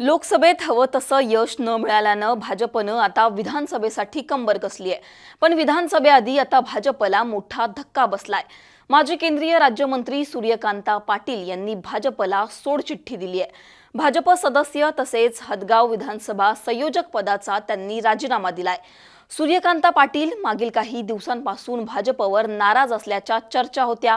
लोकसभेत हवं तसं यश न मिळाल्यानं भाजपनं आता विधानसभेसाठी कंबर कसली आहे. पण विधानसभेआधी आता भाजपला मोठा धक्का बसलाय. माजी केंद्रीय राज्यमंत्री सूर्यकांता पाटील यांनी भाजपला सोडचिठ्ठी दिली आहे. भाजप सदस्य तसेच हदगाव विधानसभा संयोजक पदाचा त्यांनी राजीनामा दिलाय. सूर्यकांता पाटील मागील काही दिवसांपासून भाजपवर नाराज असल्याच्या चर्चा होत्या.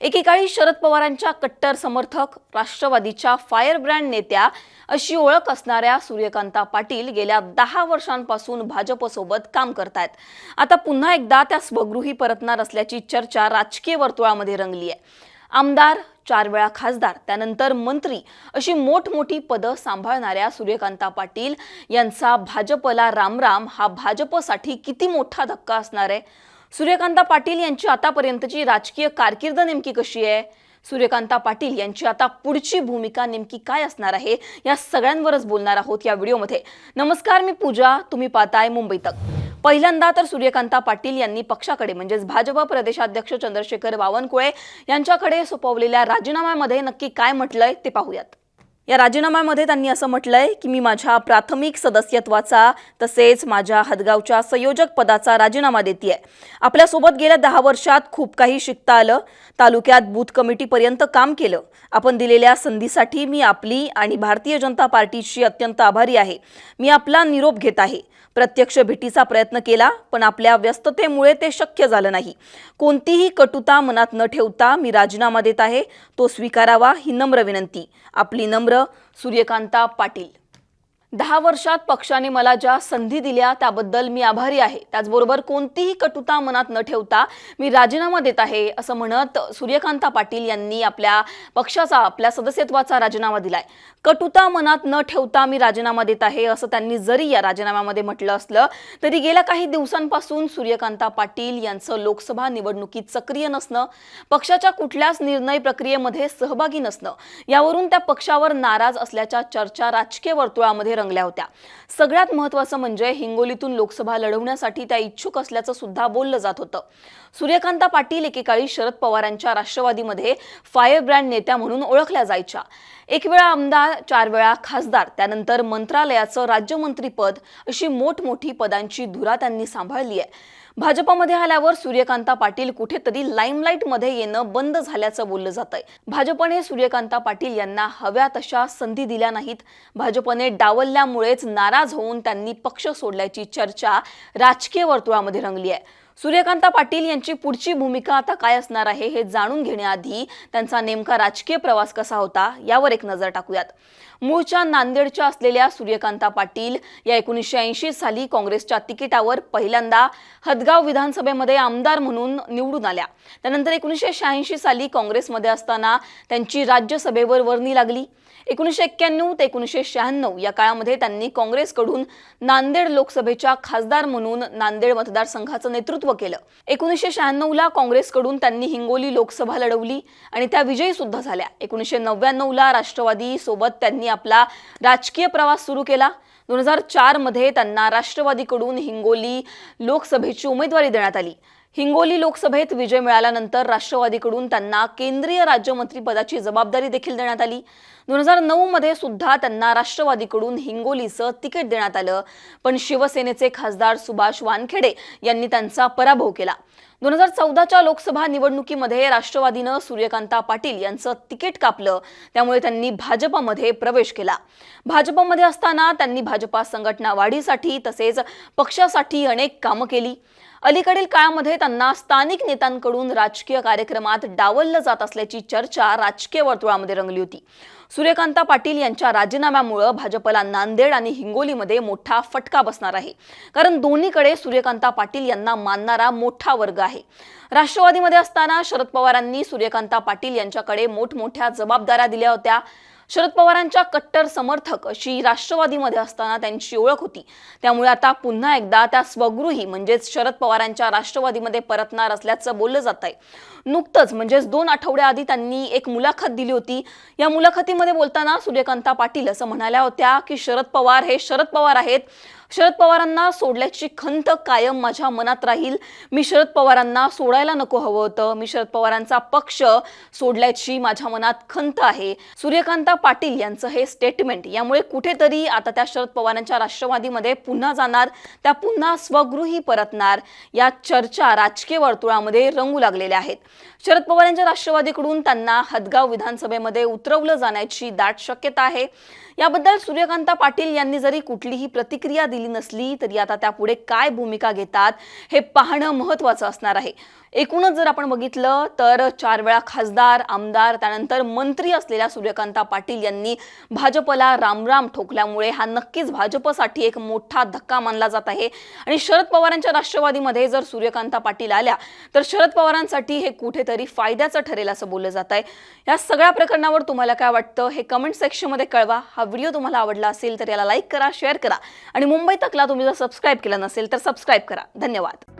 एकेकाळी शरद पवारांच्या कट्टर समर्थक राष्ट्रवादीच्या फायर ब्रँड नेत्या अशी ओळख असणाऱ्या सूर्यकांता पाटील गेल्या दहा वर्षांपासून भाजपसोबत काम करतायत. आता पुन्हा एकदा त्या स्वगृही परतणार असल्याची चर्चा राजकीय वर्तुळामध्ये रंगली आहे आमदार चार वेळा खासदार त्यानंतर मंत्री अशी मोठमोठी पदं सांभाळणाऱ्या सूर्यकांता पाटील यांचा भाजपला रामराम हा भाजपसाठी किती मोठा धक्का असणार आहे? सूर्यकांता पाटील यांची आतापर्यंतची राजकीय कारकीर्द नेमकी कशी आहे? सूर्यकांता पाटील यांची आता पुढची भूमिका नेमकी काय असणार आहे? या सगळ्यांवरच बोलणार आहोत या व्हिडिओमध्ये. नमस्कार मी पूजा. तुम्ही पाहताय मुंबई तक. पहिल्यांदा तर सूर्यकांता पाटील यांनी पक्षाकडे म्हणजेच भाजप प्रदेशाध्यक्ष चंद्रशेखर बावनकुळे यांच्याकडे सोपवलेल्या राजीनाम्यामध्ये नक्की काय म्हटलंय ते पाहूयात. या राजीनाम्यामध्ये त्यांनी असं म्हटलंय की मी माझ्या प्राथमिक सदस्यत्वाचा तसेच माझ्या हदगावच्या संयोजक पदाचा राजीनामा देते आपल्यासोबत गेल्या दहा वर्षात खूप काही शिकता आलं. तालुक्यात बूथ कमिटीपर्यंत काम केलं. आपण दिलेल्या संधीसाठी मी आपली आणि भारतीय जनता पार्टीची अत्यंत आभारी आहे. मी आपला निरोप घेत आहे. प्रत्यक्ष भेटीचा प्रयत्न केला पण आपल्या व्यस्ततेमुळे ते शक्य झालं नाही. कोणतीही कटुता मनात न ठेवता मी राजीनामा देत आहे. तो स्वीकारावा ही नम्र विनंती. आपली नम्र सूर्यकांता पाटील. दहा वर्षात पक्षाने मला ज्या संधी दिल्या त्याबद्दल मी आभारी आहे. त्याचबरोबर कोणतीही कटुता मनात न ठेवता मी राजीनामा देत आहे असं म्हणत सूर्यकांता पाटील यांनी आपल्या पक्षाचा आपल्या सदस्यत्वाचा राजीनामा दिलाय. कटुता मनात न ठेवता मी राजीनामा देत आहे असं त्यांनी जरी या राजीनाम्यामध्ये म्हटलं असलं तरी गेल्या काही दिवसांपासून सूर्यकांता पाटील यांचं लोकसभा निवडणुकीत सक्रिय नसणं पक्षाच्या कुठल्याच निर्णय प्रक्रियेमध्ये सहभागी नसणं यावरून त्या पक्षावर नाराज असल्याच्या चर्चा राजकीय वर्तुळामध्ये रंगल्या होत्या. सगळ्यात महत्वाचं म्हणजे हिंगोलीतून लोकसभा लढवण्यासाठी त्या इच्छुक असल्याचं सुद्धा बोललं जात होतं. सूर्यकांता पाटील एकेकाळी शरद पवारांच्या राष्ट्रवादीमध्ये फायर ब्रँड नेत्या म्हणून ओळखल्या जायच्या. एक वेळा आमदार चार वेळा खासदार त्यानंतर मंत्रालयाचं राज्यमंत्रीपद अशी मोठमोठी पदांची धुरा त्यांनी सांभाळली आहे. भाजपमध्ये आल्यावर सूर्यकांता पाटील कुठेतरी लाईमलाईटमध्ये येणं बंद झाल्याचं बोललं जात आहे भाजपने सूर्यकांता पाटील यांना हव्या तशा संधी दिल्या नाहीत. भाजपने डावलल्यामुळेच नाराज होऊन त्यांनी पक्ष सोडल्याची चर्चा राजकीय वर्तुळामध्ये रंगली आहे. सूर्यकांता पाटील यांची पुढची भूमिका आता काय असणार आहे हे जाणून घेण्याआधी त्यांचा नेमका राजकीय प्रवास कसा होता यावर एक नजर टाकूयात. मूळच्या नांदेडच्या असलेल्या सूर्यकांता पाटील या एकोणीसशे ऐंशी साली काँग्रेसच्या तिकिटावर पहिल्यांदा हदगाव विधानसभेमध्ये आमदार म्हणून निवडून आल्या. त्यानंतर एकोणीसशे शहाऐंशी साली काँग्रेसमध्ये असताना त्यांची राज्यसभेवर वर्णी लागली. एकोणीसशे एक्क्याण्णव ते एकोणीसशे शहाण्णव या काळामध्ये त्यांनी काँग्रेसकडून नांदेड लोकसभेच्या खासदार म्हणून नांदेड मतदारसंघाचं नेतृत्व केलं. एकोणीसशे शहाण्णवला काँग्रेसकडून त्यांनी हिंगोली लोकसभा लढवली आणि त्या विजयी सुद्धा झाल्या. एकोणीसशे नव्याण्णवला राष्ट्रवादी सोबत त्यांनी आपला राजकीय प्रवास सुरू केला. दोन हजार चारमध्ये त्यांना राष्ट्रवादीकडून हिंगोली लोकसभेची उमेदवारी देण्यात आली. हिंगोली लोकसभेत विजय मिळाल्यानंतर राष्ट्रवादीकडून त्यांना केंद्रीय राज्यमंत्री पदाची जबाबदारी देखील देण्यात आली. दोन हजार नऊ मध्ये सुद्धा त्यांना राष्ट्रवादीकडून हिंगोलीचं तिकीट देण्यात आलं. पण शिवसेनेचे खासदार सुभाष वानखेडे यांनी त्यांचा पराभव केला. दोन हजार चौदाच्या लोकसभा निवडणुकीमध्ये राष्ट्रवादीनं सूर्यकांता पाटील यांचं तिकीट कापलं. त्यामुळे त्यांनी भाजपमध्ये प्रवेश केला. भाजपमध्ये असताना त्यांनी भाजपा संघटना वाढीसाठी तसेच पक्षासाठी अनेक कामं केली. अलीकडील काळामध्ये त्यांना स्थानिक नेत्यांकडून राजकीय कार्यक्रमात डावललं जात असल्याची चर्चा राजकीय वर्तुळामध्ये रंगली होती. सूर्यकांता पाटील यांच्या राजीनाम्यामुळं भाजपला नांदेड आणि हिंगोलीमध्ये मोठा फटका बसणार आहे. कारण दोन्हीकडे सूर्यकांता पाटील यांना मानणारा मोठा वर्ग आहे. राष्ट्रवादीमध्ये असताना शरद पवारांनी सूर्यकांता पाटील यांच्याकडे मोठमोठ्या जबाबदाऱ्या दिल्या होत्या. शरद पवारांच्या कट्टर समर्थक अशी राष्ट्रवादीमध्ये असताना त्यांची ओळख होती. त्यामुळे आता पुन्हा एकदा त्या स्वगृही म्हणजेच शरद पवारांच्या राष्ट्रवादीमध्ये परतणार असल्याचं बोललं जात आहे नुकतंच म्हणजेच दोन आठवड्याआधी त्यांनी एक मुलाखत दिली होती. या मुलाखतीमध्ये बोलताना सूर्यकांता पाटील असं म्हणाल्या होत्या की शरद पवार हे शरद पवार आहेत. शरद पवारांना सोडल्याची खंत कायम माझ्या मनात राहील. मी शरद पवारांना सोडायला नको हवं होतं. मी शरद पवारांचा पक्ष सोडल्याची माझ्या मनात खंत आहे. सूर्यकांता पाटील यांचं हे स्टेटमेंट यामुळे कुठेतरी आता त्या शरद पवारांच्या राष्ट्रवादीमध्ये पुन्हा जाणार त्या पुन्हा स्वगृही परतणार. या चर्चा राजकीय वर्तुळामध्ये रंगू लागलेल्या आहेत. शरद पवार यांच्या राष्ट्रवादीकडून त्यांना हदगाव विधानसभेमध्ये उतरवलं जाण्याची दाट शक्यता आहे. याबद्दल सूर्यकांता पाटील यांनी जरी कुठलीही प्रतिक्रिया दिली नसली तरी आता त्यापुढे काय भूमिका घेतात हे पाहणं महत्वाचं असणार आहे. एकूणच जर आपण बघितलं तर चार वेळा खासदार आमदार त्यानंतर मंत्री असलेल्या सूर्यकांता पाटील यांनी भाजपला रामराम ठोकल्यामुळे हा नक्कीच भाजपसाठी एक मोठा धक्का मानला जात आहे. आणि शरद पवारांच्या राष्ट्रवादीमध्ये जर सूर्यकांता पाटील आल्या तर शरद पवारांसाठी हे कुठेतरी फायद्याचं ठरेल असं बोललं जात आहे. या सगळ्या प्रकरणावर तुम्हाला काय वाटतं? हे कमेंट सेक्शनमध्ये कळवा. हा व्हिडिओ तुम्हाला आवडला असेल तर याला लाईक करा शेअर करा. आणि मुंबई तकला तुम्ही जर सबस्क्राईब केला नसेल तर सबस्क्राईब करा. धन्यवाद.